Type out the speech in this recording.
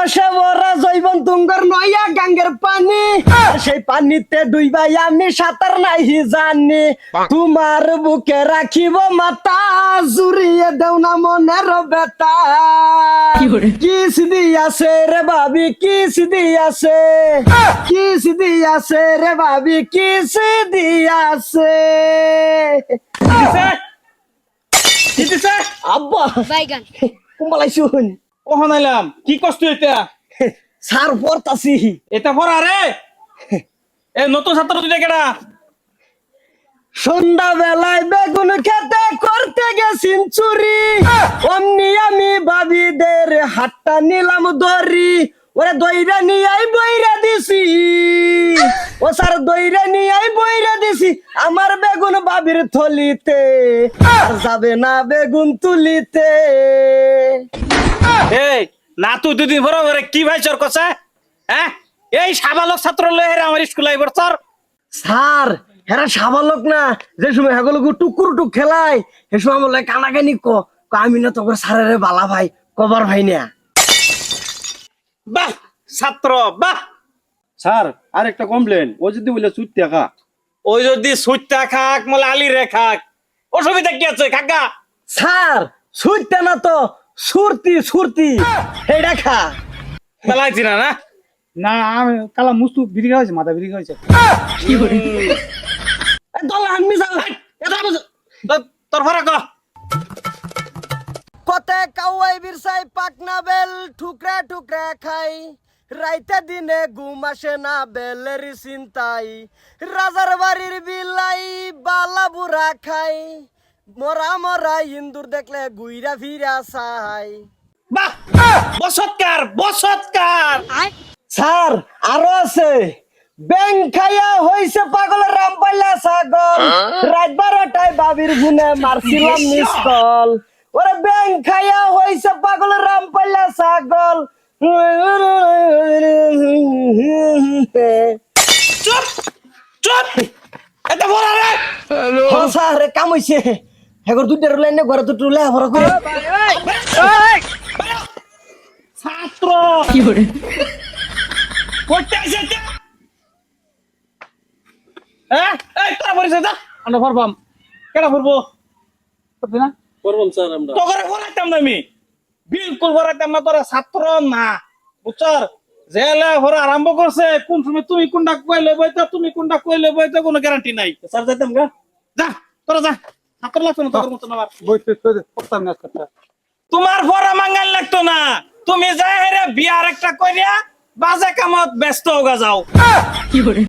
রসে ভরা জৈবন তুঙ্গর নয়া গাঙ্গের পানি। সেই পানিতে ডুইবাই আমি সাঁতার নাহি জানি। তোমার বুকে রাখিব মাতা জুড়িয়ে দেও না মনের বেতা কিস দিয়াছে রে ভাবি কিস দিয়াছে। কিস দিয়াছে রে ভাবি কিস দিয়াছে। আব্বা বাইগান। কুম্বালাই শুন। ও হনাইলাম কি কষ্ট এটা? সার পড়তাছি। এটা পড়া রে? এ নতুন ছাত্র দুইটা কেডা সন্ধ্যা বেলায় বেগুন খেতে করতে গেছিন চুরি। অমনি আমি বাবিদের হাতটা নিলাম দড়ি ওরে দইরা নিয়াই বইরা দিছি। ও স্যার দইরা নিয়াই বইরা দিছি। আমার বেগুন বাবির থলিতে। আর যাবে না বেগুন তুলিতে। এই না তুই দুদিন পরে কি ভাই চর কছে হ্যাঁ? এই সাবালক ছাত্র লয়ে হেরে আমার স্কুল আইবার চর। স্যার হেরা সাবালক না যে সময় হেগুলো টুকুর টুক খেলায় সে সময় আমার লাগে কানাকানি ক। ক আমি না তোর স্যারের বালা ভাই কবার ভাই না। বাহ ছাত্র বাহ। স্যার আর একটা কমপ্লেন ও যদি বলে চুট টাকা ওই যদি সুইটা খাক মলে আলি রে খাক। অসুবিধা কি আছে কাকা? স্যার সুরতে না তো সুরতি সুরতি। এটা খা বেলাইছি না না? না আমি কালা মুস্তু বিড়ি খাওয়াছে মাথা বিড়ি খাওয়াছে দল আনমি যাও তো- তোর ভরা ক। কতে কাওয়াই বিরসাই পাকনা বেল ঠুকরা ঠুকরা খাই। রাইতে দিনে ঘুম আসে না বেলের চিন্তাই রাজার বাড়ির বিলাই বালা বুড়া খাই। মরা মরা ইন্দুর দেখলে গুইরা ফিরা চাই। বাহ! বসৎকার বসৎকার! স্যার আরও আছে। ব্যাং খাইয়া হইছে পাগলের রাম পাইলা ছাগল রাত বারোটায় বাবির গুনে মারছিলাম মিস কল ওরে ব্যাং খাইয়া হইছে পাগলের রাম পাইলা ছাগল। চুপ চুপ! এটা ভরা রে হ স্যার কাম হইছে হেগর দুইটা রুলাই নে ঘরে তো টুলে ভরা করে ছাত্র! করতে আসে এটা? হ্যাঁ এই তোরা ভরিস যা আমরা ভরবাম কেন ভরবো করবি না? করবাম স্যার আমরা। তোকে ভরাইতাম না আমি। বিলকুল ভরাইতাম না তোরা ছাত্র না। বুঝছর? জেলে ভরা আরম্ভ করছে কোন সময় তুমি কোনটা কইলে বইতে তুমি কোনটা কইলে বইতে কোনো গ্যারান্টি নাই। স্যার যাইতাম গা। যা তোরা যা। লাগতো না তোর করতাম না তোমার ভরা মাঙ্গাল লাগতো না। তুমি যাই হেরে বিয়ার একটা কইরা বাজে কামত ব্যস্ত হয়ে যাও।